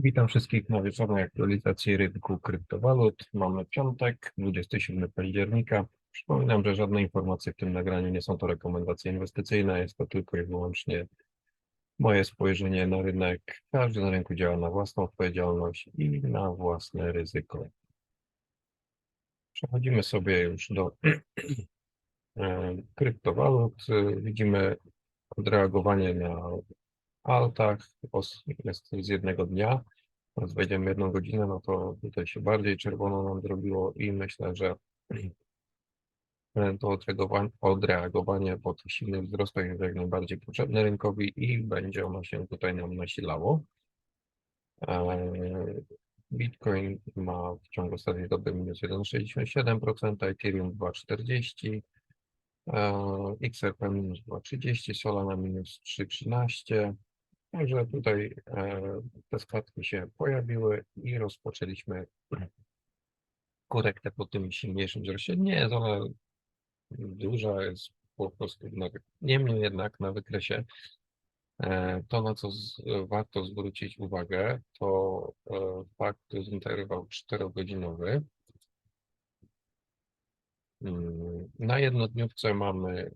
Witam wszystkich na wieczornej aktualizacji rynku kryptowalut. Mamy piątek, 27 października. Przypominam, że żadne informacje w tym nagraniu nie są to rekomendacje inwestycyjne, jest to tylko i wyłącznie moje spojrzenie na rynek. Każdy na rynku działa na własną odpowiedzialność i na własne ryzyko. Przechodzimy sobie już do e, kryptowalut. Widzimy odreagowanie na altach jest z jednego dnia. Teraz wejdziemy jedną godzinę, no to tutaj się bardziej czerwono nam zrobiło i myślę, że to odreagowanie, odreagowanie po tych silnych wzrostach jest jak najbardziej potrzebne rynkowi i będzie ono się tutaj nam nasilało. Eee, Bitcoin ma w ciągu ostatniej doby minus 1,67%, Ethereum 2,40%, eee, XRP minus 2,30%, Solana minus 3,13%. Także tutaj e, te spadki się pojawiły i rozpoczęliśmy korektę po tym silniejszym wzroście. Nie jest ona duża, jest po prostu niemniej jednak na wykresie e, to, na co z, warto zwrócić uwagę, to e, fakt, jest interwał 4-godzinowy. Mm, Na jednodniówce mamy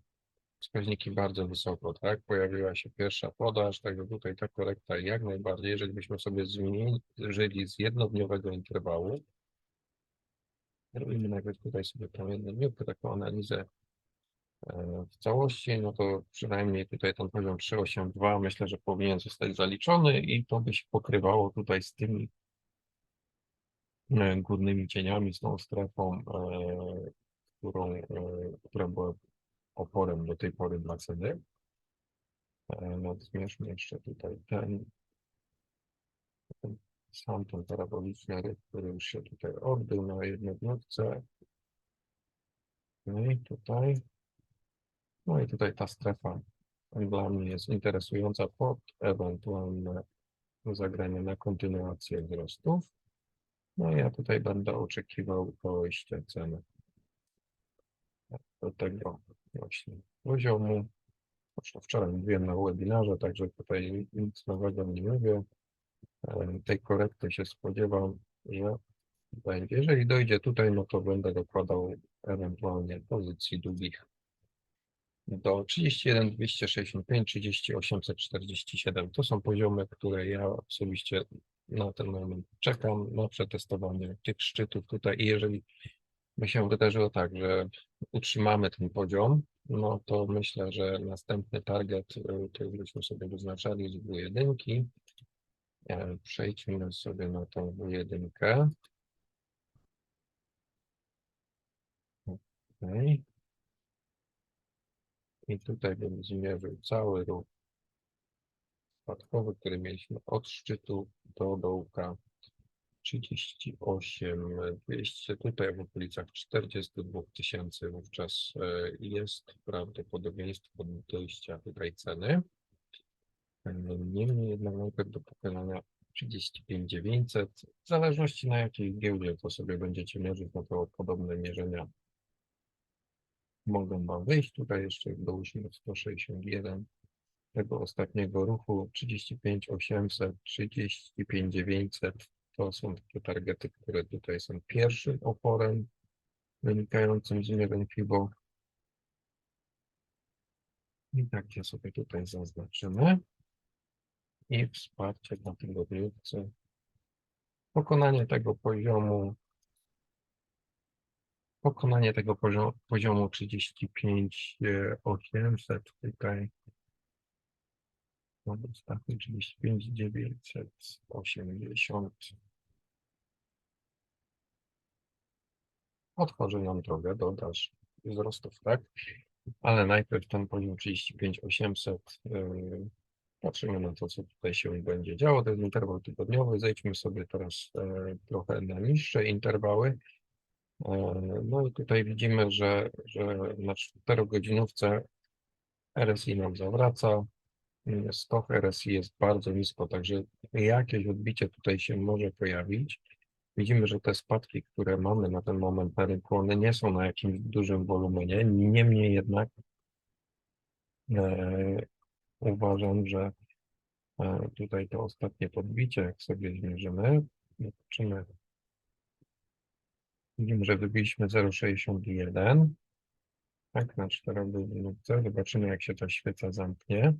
wskaźniki bardzo wysoko, tak? Pojawiła się pierwsza podaż, także tutaj ta korekta jak najbardziej, jeżeli byśmy sobie zmierzyli z jednodniowego interwału, robimy nawet tutaj sobie tą jednodniówkę, taką analizę e, w całości, no to przynajmniej tutaj ten poziom 382 myślę, że powinien zostać zaliczony i to by się pokrywało tutaj z tymi e, górnymi cieniami, z tą strefą, e, którą, która była oporem do tej pory dla ceny. E, No, zmierzmy jeszcze tutaj ten, ten sam ten paraboliczny ryb, który już się tutaj odbył na jednodniówce. No i tutaj. No i tutaj ta strefa dla mnie jest interesująca pod ewentualne zagranie na kontynuację wzrostów. No i ja tutaj będę oczekiwał dojścia ceny do tego właśnie poziomu. Zresztą wczoraj mówiłem na webinarze, także tutaj nic nowego nie mówię. E, Tej korekty się spodziewam, że będzie. Jeżeli dojdzie tutaj, no to będę dokładał ewentualnie pozycji długich do 31 265, 30 847. To są poziomy, które ja osobiście na ten moment czekam na przetestowanie tych szczytów tutaj i jeżeli by się wydarzyło tak, że utrzymamy ten poziom, no to myślę, że następny target, y, już byśmy sobie wyznaczali z W1. E, Przejdźmy sobie na tą W1. Okej. I tutaj bym zmierzył cały ruch spadkowy, który mieliśmy od szczytu do dołka 38 200, tutaj w okolicach 42 tysięcy wówczas e, jest prawdopodobieństwo dojścia tutaj ceny. E, Niemniej jednak najpierw do pokonania 35 900, w zależności na jakiej giełdzie to sobie będziecie mierzyć, no to podobne mierzenia mogą Wam wyjść. Tutaj jeszcze dołóżmy 161 tego ostatniego ruchu 35 800, 35 900 to są takie targety, które tutaj są pierwszym oporem wynikającym z mierzeń FIBO. I tak je sobie tutaj zaznaczymy. I wsparcie na tygodniówce. Pokonanie tego poziomu pokonanie tego poziomu, poziomu 35 e, 800 tutaj no, ostatni 35 980 otworzy nam drogę do dalszych wzrostów, tak? Ale najpierw ten poziom 35 800 yy, patrzymy na to, co tutaj się będzie działo. To jest interwał tygodniowy. Zejdźmy sobie teraz e, trochę na niższe interwały. E, No i tutaj widzimy, że, że na 4-godzinówce RSI nam zawraca. Stok RSI jest bardzo nisko, także jakieś odbicie tutaj się może pojawić. Widzimy, że te spadki, które mamy na ten moment na rynku, one nie są na jakimś dużym wolumenie. Niemniej jednak e, uważam, że E, Tutaj to ostatnie podbicie, jak sobie zmierzymy, zobaczymy. Widzimy, że wybiliśmy 0,61. Tak, na 4 godzinówce. Zobaczymy, jak się ta świeca zamknie.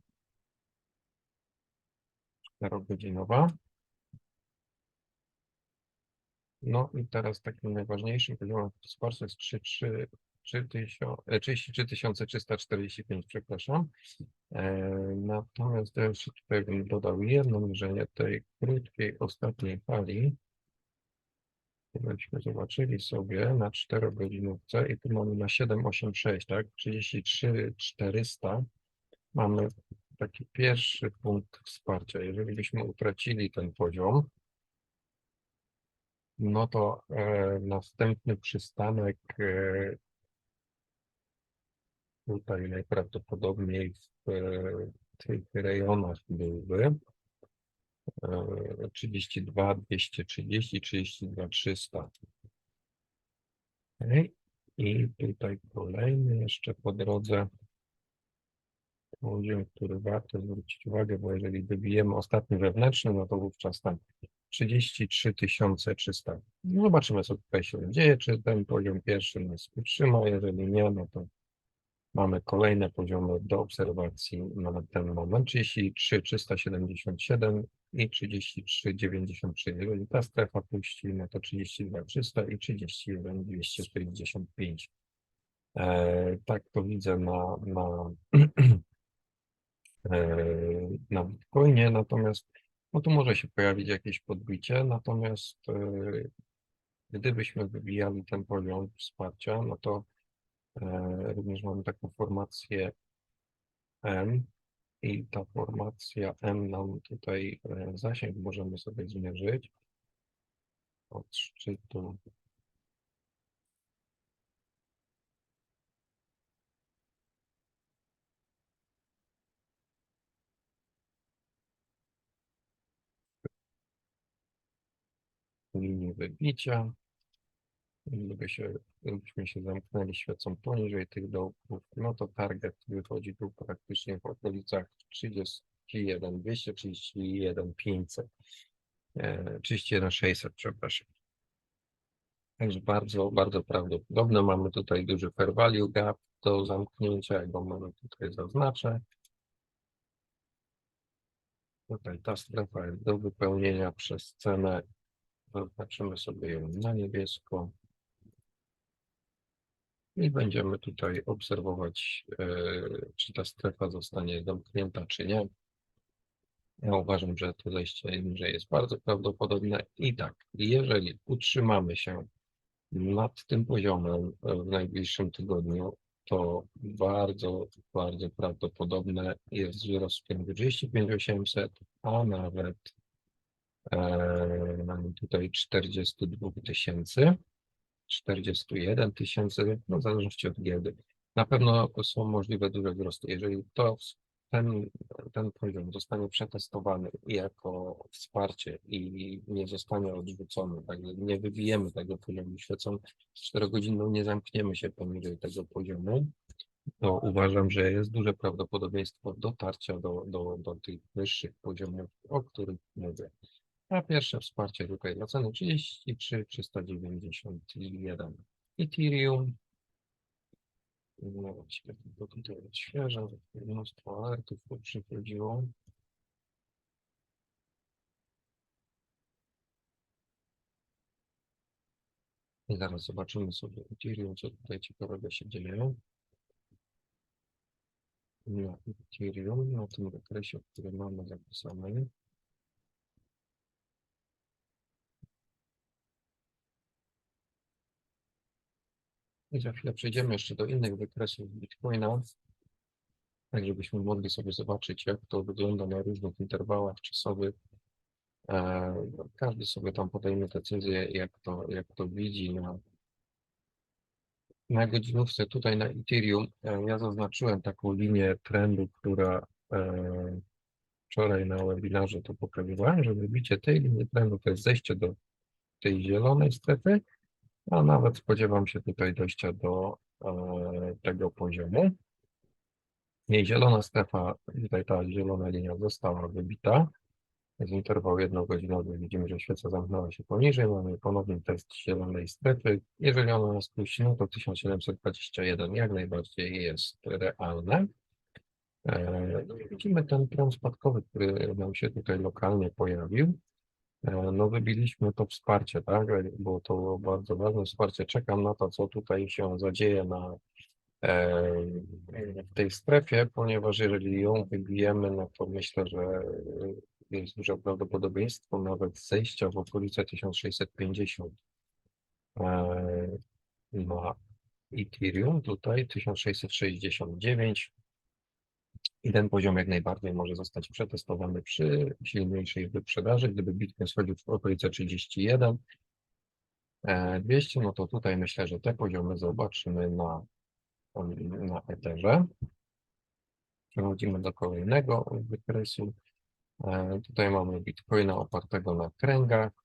4-godzinowa. No i teraz takim najważniejszym poziomem wsparcia jest 33 3000 e, 33 345, przepraszam. E, Natomiast jeszcze tutaj bym dodał jedno mierzenie tej krótkiej ostatniej fali. Gdybyśmy zobaczyli sobie na 4 godzinówce i tu mamy na 786, tak? 33 400 mamy taki pierwszy punkt wsparcia. Jeżeli byśmy utracili ten poziom, no to e, następny przystanek e, tutaj najprawdopodobniej w e, tych rejonach byłby e, 32 230, 32 300. Okej. I tutaj kolejny jeszcze po drodze poziom, który warto zwrócić uwagę, bo jeżeli wybijemy ostatni wewnętrzny, no to wówczas tam 33 300. No zobaczymy, co tutaj się dzieje, czy ten poziom pierwszy nas utrzyma, jeżeli nie, no to mamy kolejne poziomy do obserwacji na ten moment, 33 377 i 33 93. Jeżeli ta strefa puści, no to 32 300 i 31 245. E, tak to widzę na, na, na Bitcoinie, natomiast no tu może się pojawić jakieś podbicie, natomiast e, gdybyśmy wybijali ten poziom wsparcia, no to e, również mamy taką formację M i ta formacja M nam tutaj e, zasięg możemy sobie zmierzyć od szczytu linii wybicia. Gdyby się, gdybyśmy się zamknęli świecą poniżej tych dołków, no to target wychodzi tu praktycznie w okolicach 31 231 500, e, 31 600, przepraszam. Także bardzo, bardzo prawdopodobne. Mamy tutaj duży fair value gap do zamknięcia, go mamy tutaj zaznaczę. Tutaj ta strefa jest do wypełnienia przez cenę Zaznaczymy sobie ją na niebiesko. I będziemy tutaj obserwować, e, czy ta strefa zostanie zamknięta, czy nie. Ja uważam, że to zejście niżej jest bardzo prawdopodobne. I tak, jeżeli utrzymamy się nad tym poziomem w najbliższym tygodniu, to bardzo, bardzo prawdopodobne jest wzrost w kierunku 35 800, a nawet e, mamy tutaj 42 tysięcy, 41 tysięcy, no w zależności od giełdy. Na pewno są możliwe duże wzrosty. Jeżeli to ten, ten poziom zostanie przetestowany jako wsparcie i nie zostanie odrzucony, tak nie wybijemy tego poziomu świecą 4 godziną, nie zamkniemy się poniżej tego poziomu, to uważam, że jest duże prawdopodobieństwo dotarcia do, do, do tych wyższych poziomów, o których mówię. A pierwsze wsparcie tutaj dla ceny 33 391 Ethereum. No tutaj odświeżam, mnóstwo alertów przychodziło. I zaraz zobaczymy sobie Ethereum, co tutaj ciekawego się dzieje. Na Ethereum, na tym zakresie, który mamy zapisany. I za chwilę przejdziemy jeszcze do innych wykresów Bitcoina, tak żebyśmy mogli sobie zobaczyć, jak to wygląda na różnych interwałach czasowych. E, Każdy sobie tam podejmie decyzję, jak to, jak to widzi na, na godzinówce. Tutaj na Ethereum e, ja zaznaczyłem taką linię trendu, która e, wczoraj na webinarze to pokazywałem, że wybicie tej linii trendu to jest zejście do tej zielonej strefy, a nawet spodziewam się tutaj dojścia do e, tego poziomu. Jej zielona strefa, tutaj ta zielona linia została wybita. Jest interwał jednogodzinowy. Widzimy, że świeca zamknęła się poniżej. Mamy ponowny test zielonej strefy. Jeżeli ona nas puści, no to 1721 jak najbardziej jest realne. E, no i Widzimy ten trend spadkowy, który nam się tutaj lokalnie pojawił. E, No wybiliśmy to wsparcie, tak? Było to bardzo ważne wsparcie. Czekam na to, co tutaj się zadzieje na e, w tej strefie, ponieważ jeżeli ją wybijemy, no to myślę, że e, jest duże prawdopodobieństwo nawet zejścia w okolice 1650 e, na Ethereum, tutaj 1669 i ten poziom jak najbardziej może zostać przetestowany przy silniejszej wyprzedaży. Gdyby Bitcoin schodził w okolice 31 e, 200, no to tutaj myślę, że te poziomy zobaczymy na, na Etherze. Przechodzimy do kolejnego wykresu. E, Tutaj mamy Bitcoina opartego na kręgach, e,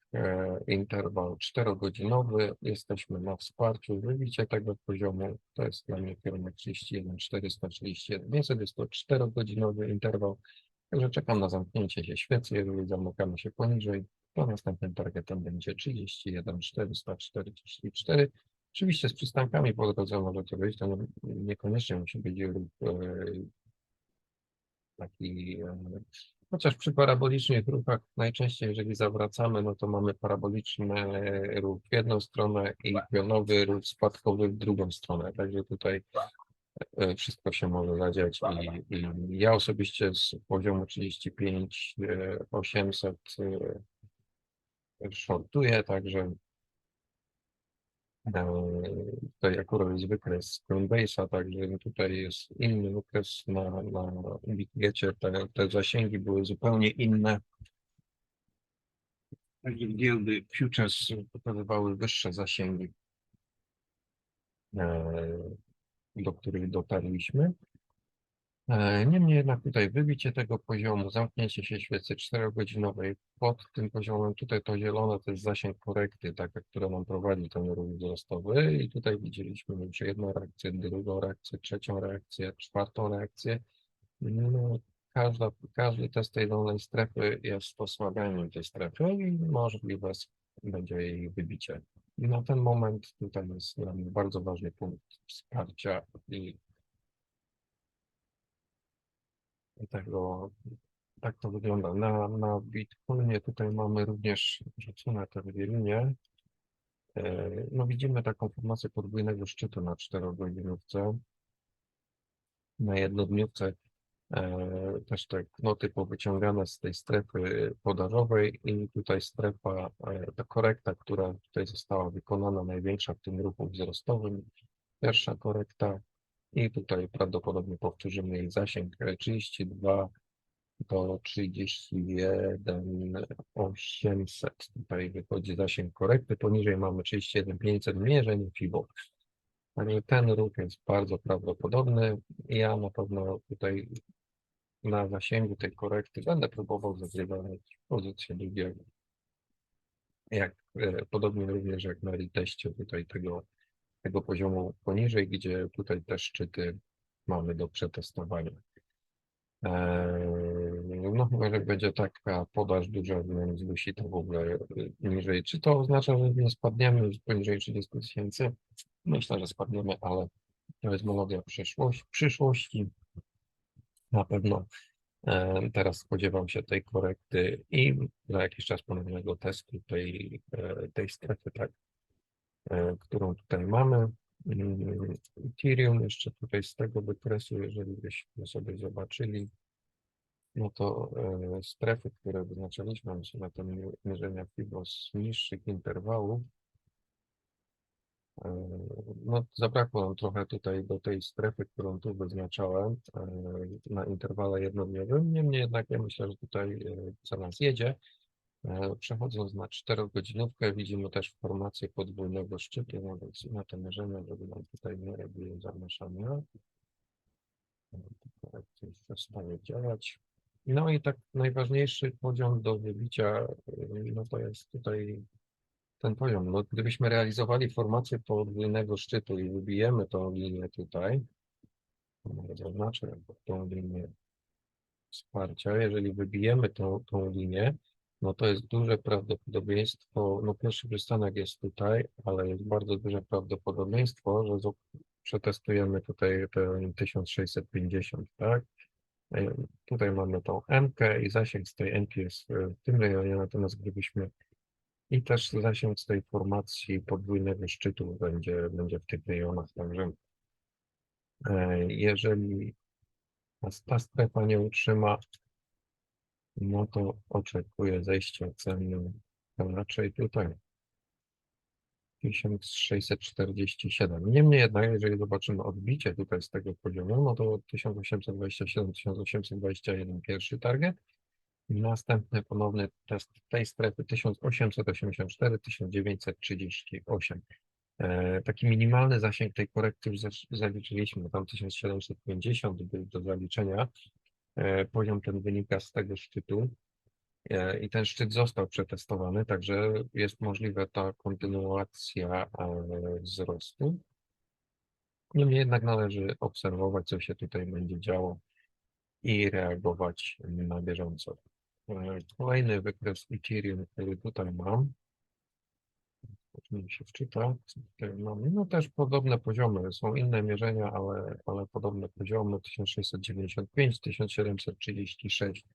interwał 4-godzinowy. Jesteśmy na wsparciu wybicia tego poziomu. To jest dla mnie kierunek 31, 431, 500. Jest to 4-godzinowy interwał. Także czekam na zamknięcie się świecy. Jeżeli zamykamy się poniżej, to następnym targetem będzie 31, 444. Oczywiście z przystankami po drodze może to być, to nie- niekoniecznie musi być e, taki, e, chociaż przy parabolicznych ruchach najczęściej, jeżeli zawracamy, no to mamy paraboliczny ruch w jedną stronę i pionowy ruch spadkowy w drugą stronę, także tutaj e, wszystko się może zadziać. I, i ja osobiście z poziomu 35 e, 800 e, shortuję, także E, Tutaj akurat jest wykres Coinbase'a, także tutaj jest inny wykres na, na Bitgecie. Te, te zasięgi były zupełnie inne. Także giełdy futures pokazywały wyższe zasięgi, e, do których dotarliśmy. E, Niemniej jednak tutaj wybicie tego poziomu, zamknięcie się świecy 4-godzinowej pod tym poziomem, tutaj to zielone to jest zasięg korekty, taka, która nam prowadzi ten ruch wzrostowy i tutaj widzieliśmy już jedną reakcję, drugą reakcję, trzecią reakcję, czwartą reakcję. No, każda, każdy test tej dolnej strefy jest osłabianiem tej strefy i możliwe będzie jej wybicie. Na ten moment tutaj jest dla mnie bardzo ważny punkt wsparcia i tego, tak to wygląda. Na, na Bitcoinie tutaj mamy również rzucone te dwie linie. E, No widzimy taką formację podwójnego szczytu na czterogodzinówce. Na jednodniówce e, też te knoty powyciągane z tej strefy podażowej i tutaj strefa, e, ta korekta, która tutaj została wykonana, największa w tym ruchu wzrostowym. Pierwsza korekta i tutaj prawdopodobnie powtórzymy jej zasięg e, 32 do 31 800. Tutaj wychodzi zasięg korekty, poniżej mamy 31 500 mierzeń FIBO. Ten ruch jest bardzo prawdopodobny. Ja na pewno tutaj na zasięgu tej korekty będę próbował zagrywać pozycję drugiego. Jak, e, podobnie również jak na reteście tutaj tego, tego poziomu poniżej, gdzie tutaj te szczyty mamy do przetestowania. Eee, No chyba, że będzie taka podaż duża, że zdusi to w ogóle e, niżej. Czy to oznacza, że nie spadniemy poniżej 30 tysięcy? Myślę, że spadniemy, ale to jest melodia przyszłości. przyszłości. Na pewno e, teraz spodziewam się tej korekty i za jakiś czas ponownego testu tej, e, tej strefy, tak, którą tutaj mamy. Mm, Ethereum jeszcze tutaj z tego wykresu, jeżeli byśmy sobie zobaczyli, no to e, strefy, które się na mi- mierzenia FIBO z niższych interwałów, e, no zabrakło nam trochę tutaj do tej strefy, którą tu wyznaczałem e, na interwale jednodniowym, niemniej jednak ja myślę, że tutaj e, za nas jedzie. E, Przechodząc na 4-godzinówkę widzimy też formację podwójnego szczytu, no więc na te mierzenia, żeby nam tutaj nie robiły zamieszania. E, korekcje już przestały działać. No i tak najważniejszy poziom do wybicia, y, no to jest tutaj ten poziom. No, gdybyśmy realizowali formację podwójnego szczytu i wybijemy tą linię tutaj, Zaznaczę tą linię wsparcia. Jeżeli wybijemy tą, tą linię, no to jest duże prawdopodobieństwo, no pierwszy przystanek jest tutaj, ale jest bardzo duże prawdopodobieństwo, że przetestujemy tutaj ten 1650, tak? E, Tutaj mamy tą M i zasięg z tej M jest e, w tym rejonie, natomiast gdybyśmy i też zasięg z tej formacji podwójnego szczytu będzie, będzie w tych rejonach, także e, jeżeli ta strefa nie utrzyma, no to oczekuję zejścia ceny raczej tutaj. 1647. Niemniej jednak, jeżeli zobaczymy odbicie tutaj z tego poziomu, no to 1827, 1821 pierwszy target. Następny ponowny test tej strefy 1884, 1938. E, taki minimalny zasięg tej korekty już zaliczyliśmy, tam 1750 był do zaliczenia. E, poziom ten wynika z tego szczytu. E, I ten szczyt został przetestowany, także jest możliwa ta kontynuacja e, wzrostu. Niemniej jednak należy obserwować, co się tutaj będzie działo i reagować na bieżąco. Kolejny wykres Ethereum, który tutaj mam. Mi się wczyta, mamy. No też podobne poziomy, są inne mierzenia, ale, ale podobne poziomy 1695, 1736.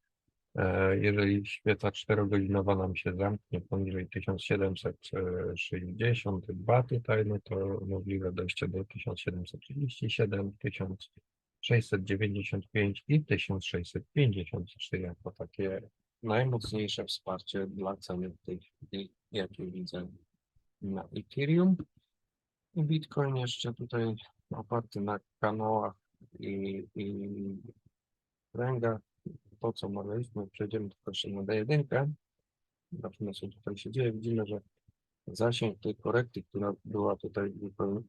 E, Jeżeli świeca 4-godzinowa nam się zamknie poniżej 1762 tutaj, no to możliwe dojście do 1737, 1695 i 1654 jako takie najmocniejsze wsparcie dla ceny w tej chwili, jakie widzę na Ethereum. Bitcoin jeszcze tutaj oparty na kanałach i, i to, co omawialiśmy, przejdziemy tylko jeszcze na D1. Zobaczymy, co tutaj się dzieje. Widzimy, że zasięg tej korekty, która była tutaj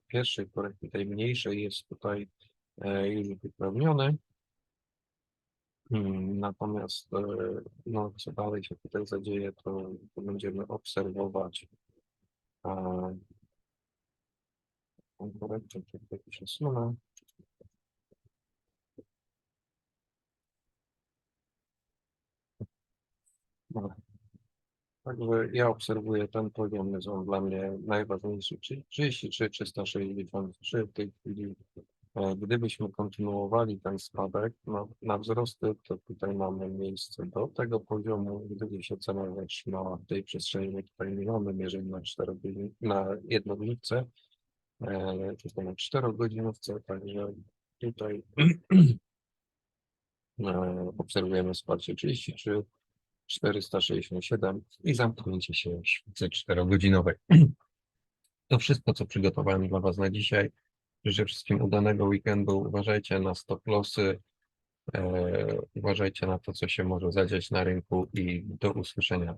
pierwszej korekty, tej mniejszej, jest tutaj e, już wypełniony. Hmm, Natomiast, e, no, co dalej się tutaj zadzieje, to, to będziemy obserwować. A, tą korektę tutaj przesunę. Dobra. Także ja obserwuję ten poziom, jest on dla mnie najważniejszy, czyli 33, 363 w tej chwili. E, Gdybyśmy kontynuowali ten spadek na, na wzrosty, to tutaj mamy miejsce do tego poziomu, gdyby się cena zatrzymała w tej przestrzeni, tutaj nie mamy mierzeń na 4 na jednodniówce, e, na 4 godzinówce, także tutaj e, obserwujemy wsparcie 33, 467 i zamknięcie się świecy 4-godzinowej. To wszystko, co przygotowałem dla Was na dzisiaj. Życzę wszystkim udanego weekendu. Uważajcie na stop lossy. E, uważajcie na to, co się może zadziać na rynku i do usłyszenia.